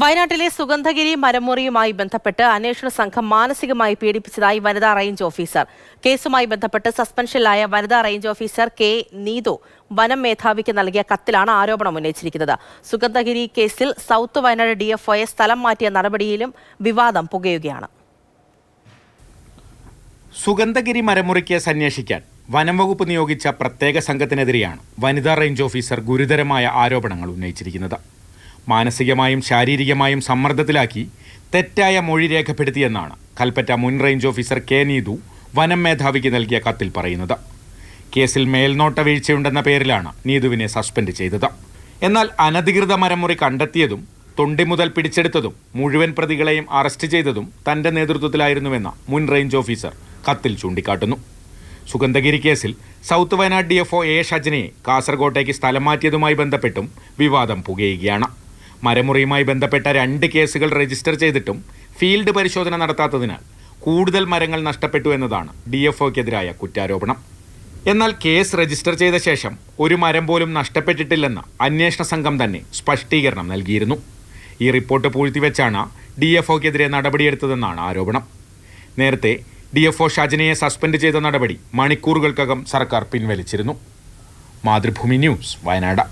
വയനാട്ടിലെ സുഗന്ധഗിരി മരമുറിയുമായി ബന്ധപ്പെട്ട് അന്വേഷണ സംഘം മാനസികമായി പീഡിപ്പിച്ചതായി വനിതാ റേഞ്ച് ഓഫീസർ. കേസുമായി ബന്ധപ്പെട്ട് സസ്പെൻഷനിലായ വനിതാ റേഞ്ച് ഓഫീസർ കെ നീതു വനം മേധാവിക്ക് നൽകിയ കത്തിലാണ് ആരോപണം ഉന്നയിച്ചിരിക്കുന്നത്. സുഗന്ധഗിരി കേസിൽ സൗത്ത് വയനാട് ഡിഎഫ്ഒയെ സ്ഥലം മാറ്റിയ നടപടിയിലും വിവാദം പുകയുകയാണ്. സുഗന്ധഗിരി മരമുറിക്ക് കേസ് അന്വേഷിക്കാൻ വനം വകുപ്പ് നിയോഗിച്ച പ്രത്യേക സംഘത്തിനെതിരെയാണ് വനിതാ റേഞ്ച് ഓഫീസർ ഗുരുതരമായ ആരോപണങ്ങൾ ഉന്നയിച്ചിരിക്കുന്നത്. മാനസികമായും ശാരീരികമായും സമ്മർദ്ദത്തിലാക്കി തെറ്റായ മൊഴി രേഖപ്പെടുത്തിയെന്നാണ് കൽപ്പറ്റ മുൻ റേഞ്ച് ഓഫീസർ കെ നീതു വനം മേധാവിക്ക് നൽകിയ കത്തിൽ പറയുന്നത്. കേസിൽ മേൽനോട്ട വീഴ്ചയുണ്ടെന്ന പേരിലാണ് നീതുവിനെ സസ്പെൻഡ് ചെയ്തത്. എന്നാൽ അനധികൃത മരമുറി കണ്ടെത്തിയതും തൊണ്ടി മുതൽ പിടിച്ചെടുത്തതും മുഴുവൻ പ്രതികളെയും അറസ്റ്റ് ചെയ്തതും തന്റെ നേതൃത്വത്തിലായിരുന്നുവെന്ന മുൻ റേഞ്ച് ഓഫീസർ കത്തിൽ ചൂണ്ടിക്കാട്ടുന്നു. സുഗന്ധഗിരി കേസിൽ south Wayanad D F O A. ഷജനയെ കാസർകോട്ടേക്ക് സ്ഥലം മാറ്റിയതുമായി ബന്ധപ്പെട്ടും വിവാദം പുകയുകയാണ്. മരമുറിയുമായി ബന്ധപ്പെട്ട രണ്ട് കേസുകൾ രജിസ്റ്റർ ചെയ്തിട്ടും ഫീൽഡ് പരിശോധന നടത്താത്തതിനാൽ കൂടുതൽ മരങ്ങൾ നഷ്ടപ്പെട്ടു എന്നതാണ് ഡി എഫ് ഒക്കെതിരായ കുറ്റാരോപണം. എന്നാൽ കേസ് രജിസ്റ്റർ ചെയ്ത ശേഷം ഒരു മരം പോലും നഷ്ടപ്പെട്ടിട്ടില്ലെന്ന് അന്വേഷണ സംഘം തന്നെ സ്പഷ്ടീകരണം നൽകിയിരുന്നു. ഈ റിപ്പോർട്ട് പൂഴ്ത്തിവെച്ചാണ് ഡി എഫ് ഒക്കെതിരെ നടപടിയെടുത്തതെന്നാണ് ആരോപണം. നേരത്തെ ഡി എഫ് ഒ ഷാജനയെ സസ്പെൻഡ് ചെയ്ത നടപടി മണിക്കൂറുകൾക്കകം സർക്കാർ പിൻവലിച്ചിരുന്നു. മാതൃഭൂമി ന്യൂസ് വയനാട്.